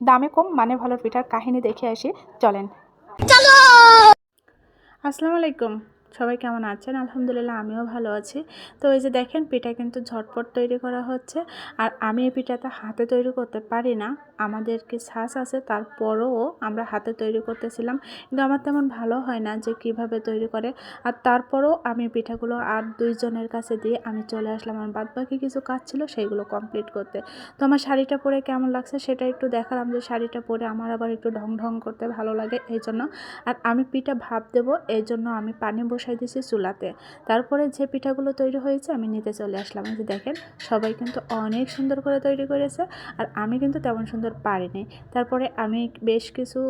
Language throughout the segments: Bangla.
দামে কম মানে ভালো পিঠার কাহিনী দেখে আসি চলেন। আসসালামু আলাইকুম। সবাই কেমন আছেন? আলহামদুলিল্লাহ, আমিও ভালো আছি। তো এই যে দেখেন, পিঠা কিন্তু ঝটপট তৈরি করা হচ্ছে। আর আমি এই পিঠাটা হাতে তৈরি করতে পারি না। আমাদেরকে শ্বাস আছে, তারপরও আমরা হাতে তৈরি করতেছিলাম। কিন্তু আমার তেমন ভালো হয় না যে কীভাবে তৈরি করে। আর তারপরও আমি পিঠাগুলো আর দুইজনের কাছে দিয়ে আমি চলে আসলাম। আমার বাদ বাকি কিছু কাজ ছিল সেইগুলো কমপ্লিট করতে। তো আমার শাড়িটা পরে কেমন লাগছে সেটা একটু দেখালাম যে শাড়িটা পরে আমার আবার একটু ঢং ঢং করতে ভালো লাগে এই জন্য আর আমি পিঠা ভাব দেবো এই জন্য আমি পানি বসাই দিয়েছি চুলাতে। তারপরে যে পিঠাগুলো তৈরি হয়েছে, আমি নিতে চলে আসলাম। যে দেখেন, সবাই কিন্তু অনেক সুন্দর করে তৈরি করেছে আর আমি কিন্তু তেমন সুন্দর পারিনি। তারপরে আমি বেশ কিছু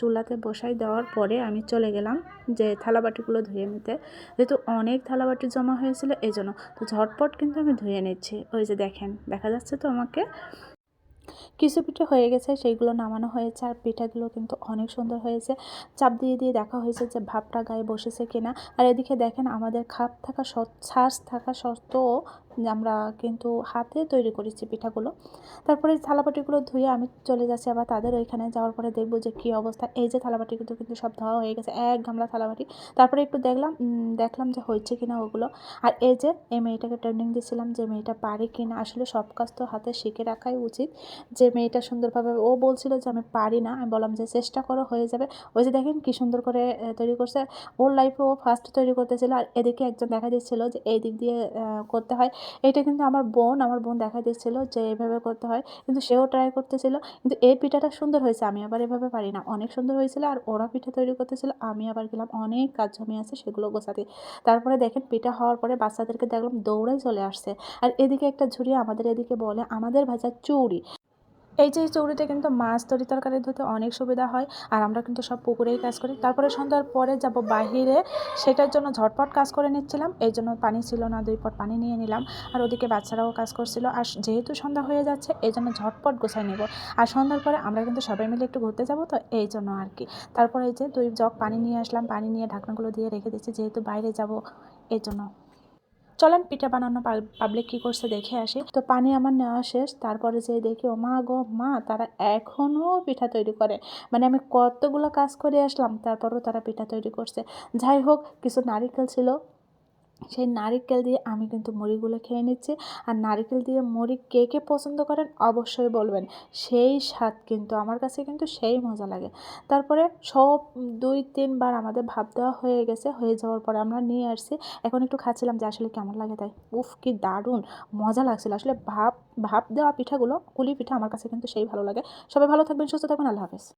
চুলাতে বসাই দেওয়ার পরে আমি চলে গেলাম যে থালাবাটিগুলো ধুয়ে নিতে। যেহেতু অনেক থালাবাটি জমা হয়েছিল, এই জন্য। তো ঝটপট কিন্তু আমি ধুয়ে নিচ্ছি। ওই যে দেখেন, দেখা যাচ্ছে তো আমাকে কিছু পিঠে হয়ে গেছে, সেইগুলো নামানো হয়েছে আর পিঠাগুলো কিন্তু অনেক সুন্দর হয়েছে। চাপ দিয়ে দিয়ে দেখা হয়েছে যে ভাবটা গায়ে বসেছে কিনা। আর এদিকে দেখেন আমাদের খাপ থাকা শ্বাস থাকা সত্ত্বেও আমরা কিন্তু হাতে তৈরি করেছি পিঠাগুলো। তারপরে থালাবাটিগুলো ধুয়ে আমি চলে যাচ্ছি আবার তাদের ওইখানে যাওয়ার পরে দেখব যে কী অবস্থা। এই যে থালাবাটিগুলো কিন্তু সব ধোয়া হয়ে গেছে, এক গামলা থালাবাটি। তারপরে একটু দেখলাম দেখলাম যে হয়েছে কিনা ওগুলো। আর এই যে, এই মেয়েটাকে ট্রেনিং দিয়েছিলাম যে মেয়েটা পারে কিনা। আসলে সব কাজ তো হাতে শিখে রাখাই উচিত। যে মেয়েটা সুন্দরভাবে, ও বলছিল যে আমি পারি না। আমি বললাম যে চেষ্টা করো, হয়ে যাবে। ওই যে দেখেন কী সুন্দর করে তৈরি করছে। ওর লাইফে ও ফার্স্ট তৈরি করতেছিল। আর এদিকে একজন দেখা দিচ্ছিল যে এই দিক দিয়ে করতে হয়। এটা কিন্তু আমার বোন আমার বোন দেখা দিয়েছিল যে এভাবে করতে হয়, কিন্তু সেও ট্রাই করতেছিল, কিন্তু এই পিঠাটা সুন্দর হয়েছে, আমি আবার এভাবে পারি না। অনেক সুন্দর হয়েছিল আর ওরা পিঠা তৈরি করতেছিল, আমি আবার গেলাম, অনেক কাজ জমি আছে সেগুলো গোছাতে। তারপরে দেখেন, পিঠা হওয়ার পরে বাচ্চাদেরকে দেখলাম দৌড়াই চলে আসছে। আর এদিকে একটা ঝুড়ি আমাদের এদিকে বলে, আমাদের ভাজা চুড়ি এই যে চৌড়িতে কিন্তু মাছ তরি তরকারি ধুতে অনেক সুবিধা হয়, আর আমরা কিন্তু সব পুকুরেই কাজ করি। তারপরে সন্ধ্যার পরে যাব বাহিরে, সেটার জন্য ঝটপট কাজ করে নিচ্ছিলাম, এই জন্য পানি ছিল না, দুই পট পানি নিয়ে নিলাম, আর ওদিকে বাচ্চারাও কাজ করছিল। আর যেহেতু সন্ধ্যা হয়ে যাচ্ছে, এই জন্য ঝটপট গোছাই নেব। আর সন্ধ্যার পরে আমরা কিন্তু সবাই মিলে একটু ঘুরতে যাব তো, এই জন্য আর কি। তারপরে এই যে দুই জগ পানি নিয়ে আসলাম, পানি নিয়ে ঢাকনাগুলো দিয়ে রেখে দিচ্ছি, যেহেতু বাইরে যাব, এই জন্য। চলেন পিঠা বানানো পাবলিক কি করছে দেখে আসি। তো পানি আমার নেওয়া শেষ। তারপরে যে দেখি, ও মা গো, মা, তারা এখনও পিঠা তৈরি করে। মানে আমি কতগুলো কাজ করে আসলাম, তারপরও তারা পিঠা তৈরি করছে। যাই হোক, কিছু নারিকেল ছিল সেই নারিকেল দিয়ে আমি কিন্তু মুড়িগুলো খেয়ে নিচ্ছি। আর নারিকেল দিয়ে মুড়ি কে কে পছন্দ করেন অবশ্যই বলবেন। সেই স্বাদ কিন্তু আমার কাছে কিন্তু সেই মজা লাগে। তারপরে সব দুই তিনবার আমাদের ভাব দেওয়া হয়ে গেছে। হয়ে যাওয়ার পরে আমরা নিয়ে আসছি। এখন একটু খাচ্ছিলাম যে আসলে কেমন লাগে তাই। উফ, কি দারুণ! মজা লাগছিল। আসলে ভাব ভাব দেওয়া পিঠাগুলো, কুলি পিঠা আমার কাছে কিন্তু সেই ভালো লাগে। সবাই ভালো থাকবেন, সুস্থ থাকবেন। আল্লাহ হাফেজ।